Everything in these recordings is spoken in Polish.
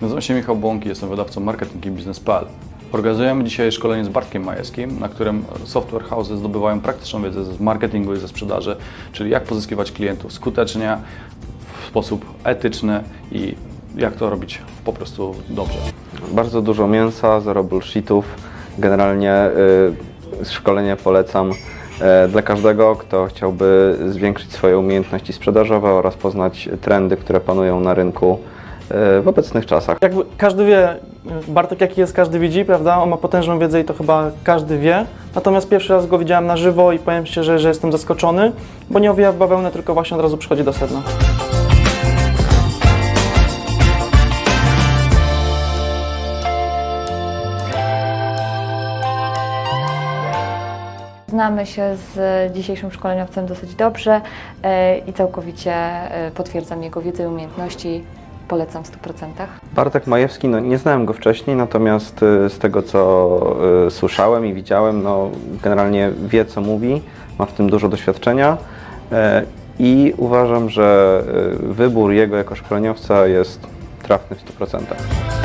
Nazywam się Michał Błąki, jestem wydawcą marketing i biznes.pl. Organizujemy dzisiaj szkolenie z Bartkiem Majewskim, na którym software house'y zdobywają praktyczną wiedzę z marketingu i ze sprzedaży, czyli jak pozyskiwać klientów skutecznie, w sposób etyczny i jak to robić po prostu dobrze. Bardzo dużo mięsa, zero bullshitów. Generalnie y, szkolenie polecam e, dla każdego, kto chciałby zwiększyć swoje umiejętności sprzedażowe oraz poznać trendy, które panują na rynku w obecnych czasach. Jakby każdy wie, Bartek jaki jest, każdy widzi, prawda? On ma potężną wiedzę i to chyba każdy wie. Natomiast pierwszy raz go widziałem na żywo i powiem szczerze, że jestem zaskoczony, bo nie owija w bawełnę, tylko właśnie od razu przychodzi do sedna. Znamy się z dzisiejszym szkoleniowcem dosyć dobrze e, i całkowicie e, potwierdzam jego wiedzę i umiejętności. Polecam w 100%. Bartek Majewski, no nie znałem go wcześniej, natomiast y, z tego co y, słyszałem i widziałem, no generalnie wie co mówi, ma w tym dużo doświadczenia e, i uważam, że y, wybór jego jako szkoleniowca jest trafny w 100%.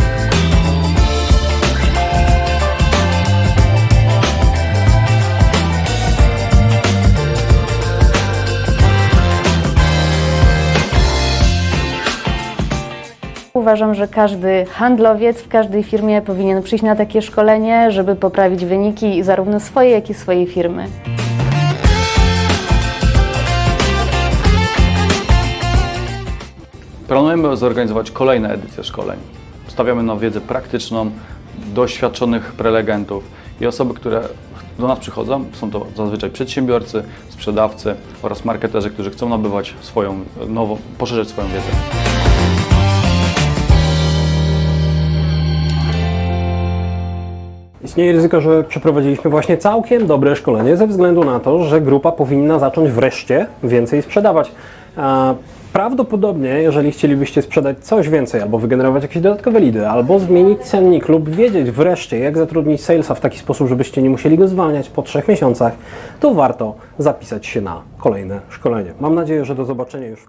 Uważam, że każdy handlowiec w każdej firmie powinien przyjść na takie szkolenie, żeby poprawić wyniki zarówno swojej, jak i swojej firmy. Planujemy zorganizować kolejne edycje szkoleń. Stawiamy na wiedzę praktyczną, doświadczonych prelegentów i osoby, które do nas przychodzą. Są to zazwyczaj przedsiębiorcy, sprzedawcy oraz marketerzy, którzy chcą nabywać swoją nową, poszerzyć swoją wiedzę. Istnieje ryzyko, że przeprowadziliśmy właśnie całkiem dobre szkolenie ze względu na to, że grupa powinna zacząć wreszcie więcej sprzedawać. Prawdopodobnie, jeżeli chcielibyście sprzedać coś więcej, albo wygenerować jakieś dodatkowe lidy, albo zmienić cennik, lub wiedzieć wreszcie, jak zatrudnić salesa w taki sposób, żebyście nie musieli go zwalniać po trzech miesiącach, to warto zapisać się na kolejne szkolenie. Mam nadzieję, że do zobaczenia już.